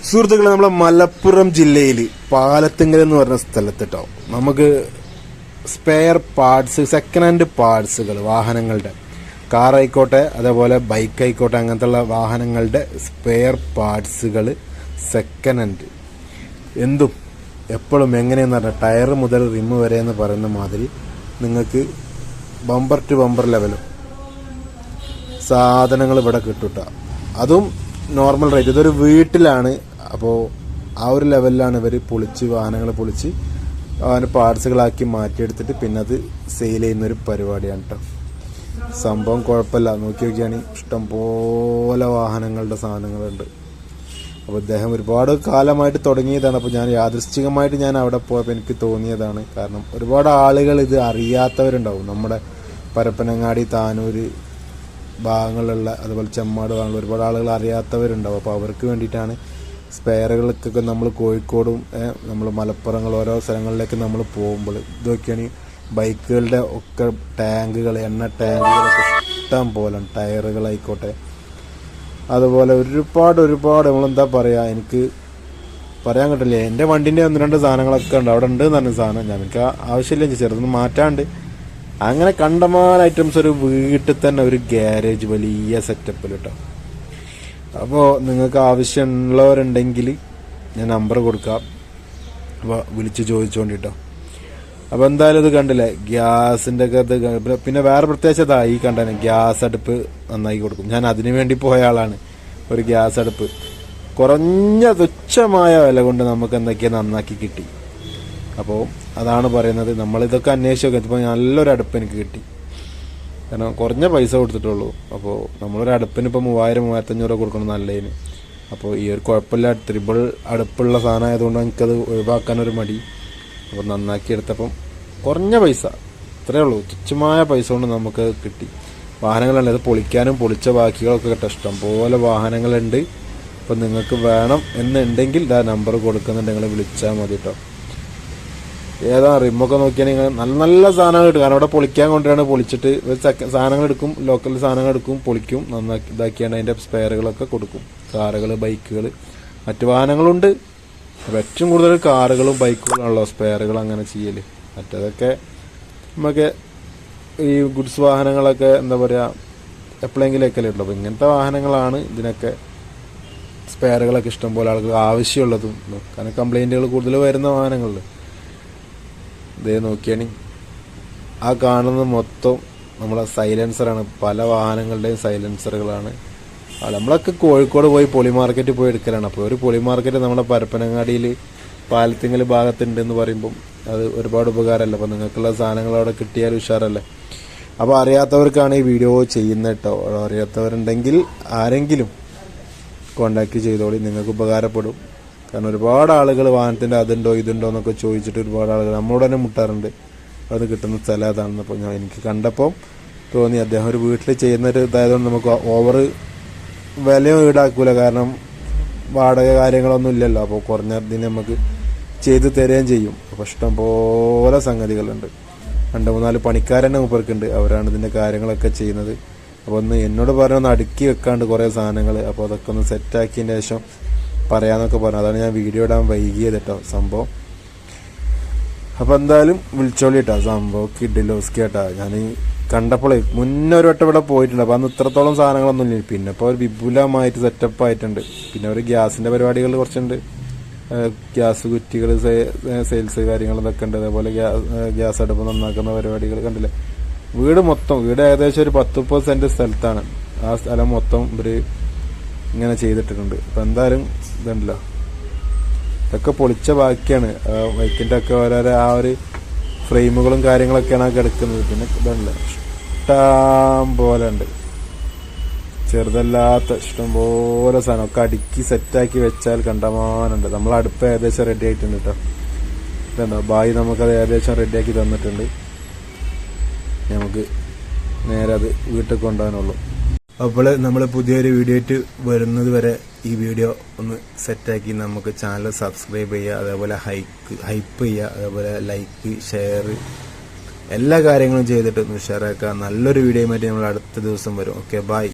സുഹൃത്തുക്കളെ നമ്മളെ മലപ്പുറം ജില്ലയിൽ പാലത്തിങ്കൽ എന്ന് പറഞ്ഞ സ്ഥലത്ത് കേട്ടോ നമുക്ക് സ്പെയർ പാർട്സ് സെക്കൻഡ് ഹാൻഡ് പാർട്സുകൾ വാഹനങ്ങളുടെ കാർ ആയിക്കോട്ടെ അതേപോലെ ബൈക്ക് ആയിക്കോട്ടെ അങ്ങനത്തെ വാഹനങ്ങളുടെ സ്പെയർ പാർട്സുകൾ സെക്കൻഡ് ഹാൻഡ് എന്തും എപ്പോഴും എങ്ങനെയെന്ന് പറഞ്ഞാൽ ടയർ മുതൽ റിമ്മ് വരെ എന്ന് പറയുന്ന മാതിരി നിങ്ങൾക്ക് ബമ്പർ ടു ബമ്പർ ലെവലും സാധനങ്ങൾ ഇവിടെ കിട്ടുക അതും നോർമൽ റേറ്റ് ഇതൊരു വീട്ടിലാണ് അപ്പോൾ ആ ഒരു ലെവലിലാണ് ഇവർ പൊളിച്ച് വാഹനങ്ങൾ പൊളിച്ച് അതിന് പാർട്സുകളാക്കി മാറ്റിയെടുത്തിട്ട് പിന്നെ അത് സെയിൽ ചെയ്യുന്ന ഒരു പരിപാടിയാണ് കേട്ടോ സംഭവം കുഴപ്പമില്ല നോക്കി നോക്കിയാണെങ്കിൽ ഇഷ്ടം പോലെ വാഹനങ്ങളുടെ സാധനങ്ങളുണ്ട്. അപ്പോൾ അദ്ദേഹം ഒരുപാട് കാലമായിട്ട് തുടങ്ങിയതാണ്. അപ്പോൾ ഞാൻ യാദൃശ്ചികമായിട്ട് ഞാൻ അവിടെ പോയപ്പോൾ എനിക്ക് തോന്നിയതാണ്. കാരണം ഒരുപാട് ആളുകൾ ഇത് അറിയാത്തവരുണ്ടാവും. നമ്മുടെ പരപ്പനങ്ങാടി താനൂര് ഭാഗങ്ങളിലുള്ള അതുപോലെ ചെമ്മാട് ഭാഗങ്ങളിൽ ഒരുപാട് ആളുകൾ അറിയാത്തവരുണ്ടാവും. അപ്പോൾ അവർക്ക് വേണ്ടിയിട്ടാണ് സ്പെയറുകൾക്കൊക്കെ നമ്മൾ കോഴിക്കോടും നമ്മൾ മലപ്പുറങ്ങൾ ഓരോ സ്ഥലങ്ങളിലേക്ക് നമ്മൾ പോകുമ്പോൾ ഇതൊക്കെയാണ് ബൈക്കുകളുടെ ഒക്കെ ടാങ്കുകൾ എണ്ണ ടാങ്കുകളൊക്കെ ഇഷ്ടം പോലെ ടയറുകളായിക്കോട്ടെ അതുപോലെ ഒരുപാട് ഒരുപാട് നമ്മളെന്താ പറയുക എനിക്ക് പറയാൻ കിട്ടില്ല എന്റെ വണ്ടിന്റെ ഒന്ന് രണ്ട് സാധനങ്ങളൊക്കെ ഉണ്ട്. അവിടെ ഉണ്ട് എന്ന് പറഞ്ഞ സാധനം ഞാൻ എനിക്ക് ആവശ്യമില്ല. ചെറുതൊന്ന് മാറ്റാണ്ട്. അങ്ങനെ കണ്ടമാൻ ഐറ്റംസ് ഒരു വീട്ടിൽ തന്നെ ഒരു ഗ്യാരേജ് വലിയ സെറ്റപ്പിൽ കേട്ടോ അപ്പോൾ നിങ്ങൾക്ക് ആവശ്യമുള്ളവരുണ്ടെങ്കിൽ ഞാൻ നമ്പർ കൊടുക്കാം. അപ്പോൾ വിളിച്ച് ചോദിച്ചുകൊണ്ടിട്ടോ അപ്പോൾ എന്തായാലും ഇത് കണ്ടില്ലേ? ഗ്യാസിന്റെ ഒക്കെ ഇത് പിന്നെ- വേറെ പ്രത്യേകിച്ചതാ ഈ കണ്ടനെ ഗ്യാസ് അടുപ്പ് നന്നായി കൊടുക്കും. ഞാൻ അതിനു വേണ്ടി പോയ ആളാണ്. ഒരു ഗ്യാസ് അടുപ്പ്. കുറഞ്ഞ തുച്ഛമായ വില കൊണ്ട് നമുക്ക് എന്തൊക്കെയാ നന്നാക്കി കിട്ടി. അപ്പോൾ അതാണ് പറയുന്നത്. നമ്മളിതൊക്കെ അന്വേഷിച്ച് നോക്കി. ഇപ്പോൾ നല്ലൊരു അടുപ്പ് എനിക്ക് കിട്ടി. കാരണം കുറഞ്ഞ പൈസ കൊടുത്തിട്ടുള്ളൂ. അപ്പോൾ നമ്മളൊരു അടുപ്പിന് ഇപ്പോൾ മൂവായിരം മൂവായിരത്തഞ്ഞൂറ് കൊടുക്കണം നല്ലതിന്. അപ്പോൾ ഈ ഒരു കുഴപ്പമില്ല ത്രിബിൾ അടുപ്പുള്ള സാധനം ആയതുകൊണ്ട് എനിക്കത് ഒഴിവാക്കാനൊരു മടി. അപ്പോൾ നന്നാക്കി എടുത്തപ്പം കുറഞ്ഞ പൈസ ഇത്രയേ ഉള്ളൂ. തുച്ഛമായ പൈസ കൊണ്ട് നമുക്ക് കിട്ടി. വാഹനങ്ങളുണ്ട് അത് പൊളിക്കാനും പൊളിച്ച ബാക്കികളൊക്കെ കിട്ടും. ഇഷ്ടം പോലെ വാഹനങ്ങളുണ്ട്. അപ്പോൾ നിങ്ങൾക്ക് വേണം എന്നുണ്ടെങ്കിൽ ഇതാ നമ്പർ കൊടുക്കുന്നുണ്ടെങ്കിൽ വിളിച്ചാൽ മതി കേട്ടോ. ഏതാ റിമൊക്കെ നോക്കിയാണെങ്കിൽ നല്ല നല്ല സാധനങ്ങൾ കിട്ടും കാരണം അവിടെ പൊളിക്കാൻ കൊണ്ടുവരാണ്. പൊളിച്ചിട്ട് സാധനങ്ങൾ എടുക്കും ലോക്കൽ സാധനങ്ങൾ എടുക്കും പൊളിക്കും നന്നാക്കി ഇതാക്കിയാണ് അതിന്റെ സ്പെയറുകളൊക്കെ കൊടുക്കും. കാറുകൾ ബൈക്കുകൾ മറ്റു വാഹനങ്ങളുണ്ട്. അപ്പോൾ ഏറ്റവും കൂടുതൽ കാറുകളും ബൈക്കുകളാണല്ലോ സ്പെയറുകൾ അങ്ങനെ ചെയ്യൽ മറ്റേതൊക്കെ നമുക്ക് ഈ ഗുഡ്സ് വാഹനങ്ങളൊക്കെ എന്താ പറയുക എപ്പോഴെങ്കിലൊക്കെ ഉള്ളൂ. അപ്പോൾ ഇങ്ങനത്തെ വാഹനങ്ങളാണ് ഇതിനൊക്കെ സ്പെയറുകളൊക്കെ ഇഷ്ടംപോലെ ആൾക്ക് ആവശ്യമുള്ളതും. കാരണം കംപ്ലൈന്റുകൾ കൂടുതൽ വരുന്ന വാഹനങ്ങളിൽ ഇതേ നോക്കിയാണ്. ആ കാണുന്നത് മൊത്തം നമ്മളെ സൈലൻസറാണ് പല വാഹനങ്ങളുടെയും സൈലൻസറുകളാണ് നമ്മളൊക്കെ കോഴിക്കോട് പോയി പൊളി മാർക്കറ്റ് പോയി എടുക്കലാണ്. അപ്പോൾ ഒരു പൊളി മാർക്കറ്റ് നമ്മുടെ പരപ്പനങ്ങാടിയിൽ പാലത്തിങ്ങൽ ഭാഗത്തുണ്ടെന്ന് പറയുമ്പം അത് ഒരുപാട് ഉപകാരമല്ല? അപ്പോൾ നിങ്ങൾക്കുള്ള സാധനങ്ങൾ അവിടെ കിട്ടിയാൽ ഉഷാറല്ലേ? അപ്പോൾ അറിയാത്തവർക്കാണ് ഈ വീഡിയോ ചെയ്യുന്നത് കേട്ടോ. അറിയാത്തവരുണ്ടെങ്കിൽ ആരെങ്കിലും കോണ്ടാക്ട് ചെയ്തോളി. നിങ്ങൾക്ക് ഉപകാരപ്പെടും. കാരണം ഒരുപാട് ആളുകൾ വാഹനത്തിന്റെ അതുണ്ടോ ഇതുണ്ടോ എന്നൊക്കെ ചോദിച്ചിട്ട് ഒരുപാട് ആളുകൾ നമ്മളോട് തന്നെ മുട്ടാറുണ്ട്. അത് കിട്ടുന്ന സ്ഥലം അതാണെന്ന് അപ്പോൾ ഞാൻ എനിക്ക് കണ്ടപ്പോൾ തോന്നി അദ്ദേഹം ഒരു വീട്ടിൽ ചെയ്യുന്ന ഒരു ഇതായതുകൊണ്ട് നമുക്ക് ഓവർ വിലയും ഈടാക്കൂല. കാരണം വാടക കാര്യങ്ങളൊന്നും ഇല്ലല്ലോ. അപ്പോൾ കുറഞ്ഞ ഇതിന് നമുക്ക് ചെയ്ത് തരുകയും ചെയ്യും. അപ്പോൾ ഇഷ്ടം പോലെ സംഗതികളുണ്ട്. രണ്ട് മൂന്നാൽ പണിക്കാരെന്നെ മൂപ്പർക്കുണ്ട്. അവരാണ് ഇതിന്റെ കാര്യങ്ങളൊക്കെ ചെയ്യുന്നത്. അപ്പോൾ ഒന്ന് എന്നോട് പറഞ്ഞൊന്ന് അടുക്കി വെക്കാണ്ട് കുറേ സാധനങ്ങൾ അപ്പോൾ അതൊക്കെ ഒന്ന് സെറ്റാക്കിയതിന് ശേഷം പറയാന്നൊക്കെ പറഞ്ഞു. അതാണ് ഞാൻ വീഡിയോ ഇടാൻ വൈകിയത് കേട്ടോ സംഭവം. അപ്പോൾ എന്തായാലും വിളിച്ചോളി കേട്ടോ സംഭവം. കിഡിലോസ്കി കേട്ടോ ഞാൻ കണ്ടപ്പോൾ മുന്നേ ഒരു വട്ടം ഇവിടെ പോയിട്ടുണ്ട്. അപ്പോൾ അന്ന് ഇത്രത്തോളം സാധനങ്ങളൊന്നും ഇല്ല പിന്നെ ഇപ്പോൾ ഒരു വിപുലമായിട്ട് സെറ്റപ്പ് ആയിട്ടുണ്ട്. പിന്നെ ഒരു ഗ്യാസിന്റെ പരിപാടികൾ കുറച്ചുണ്ട്. ഗ്യാസ് കുറ്റികൾ സെയിൽസ് കാര്യങ്ങൾ ഇതൊക്കെ ഉണ്ട്. അതേപോലെ ഗ്യാസ് അടുപ്പ് നന്നാക്കുന്ന പരിപാടികൾ കണ്ടില്ലേ? വീട് മൊത്തം വീട് ഏകദേശം ഒരു പത്ത് മുപ്പത് സെന്റ് സ്ഥലത്താണ്. ആ സ്ഥലം മൊത്തം ഇവർ ഇങ്ങനെ ചെയ്തിട്ടുണ്ട് അപ്പം എന്തായാലും ഇതുണ്ടല്ലോ. ഇതൊക്കെ പൊളിച്ച ബാക്കിയാണ്. ബൈക്കിന്റെ ഒക്കെ ഓരോരോ ആ ഒരു ഫ്രെയിമുകളും കാര്യങ്ങളൊക്കെയാണ് കിടക്കുന്നത്. പിന്നെ ഇതുണ്ടല്ലോ. ഇഷ്ടം പോലെ ഉണ്ട്. ചെറുതല്ലാത്ത ഇഷ്ടംപോലെ സാധനം. ഒക്കെ അടുക്കി സെറ്റാക്കി വെച്ചാൽ കണ്ടമാനുണ്ട് നമ്മൾ അടുപ്പ് ഏകദേശം റെഡി ആയിട്ടുണ്ട് കേട്ടോ ഇതുണ്ടോ? ബായി നമുക്കത് ഏകദേശം റെഡിയാക്കി തന്നിട്ടുണ്ട്. നമുക്ക് നേരെ അത് വീട്ടിൽ കൊണ്ടുപോകാനുള്ളൂ. അപ്പോൾ നമ്മൾ പുതിയൊരു വീഡിയോ ആയിട്ട് വരുന്നത് വരെ ഈ വീഡിയോ ഒന്ന് സെറ്റാക്കി നമുക്ക് ചാനൽ സബ്സ്ക്രൈബ് ചെയ്യുക അതേപോലെ ഹൈക്ക് ഹൈപ്പ് ചെയ്യുക അതേപോലെ ലൈക്ക് ഷെയർ എല്ലാ കാര്യങ്ങളും ചെയ്തിട്ട് ഒന്ന് ഷെയർ ആക്കുക നല്ലൊരു വീഡിയോയുമായിട്ട് നമ്മൾ അടുത്ത ദിവസം വരും. Okay bye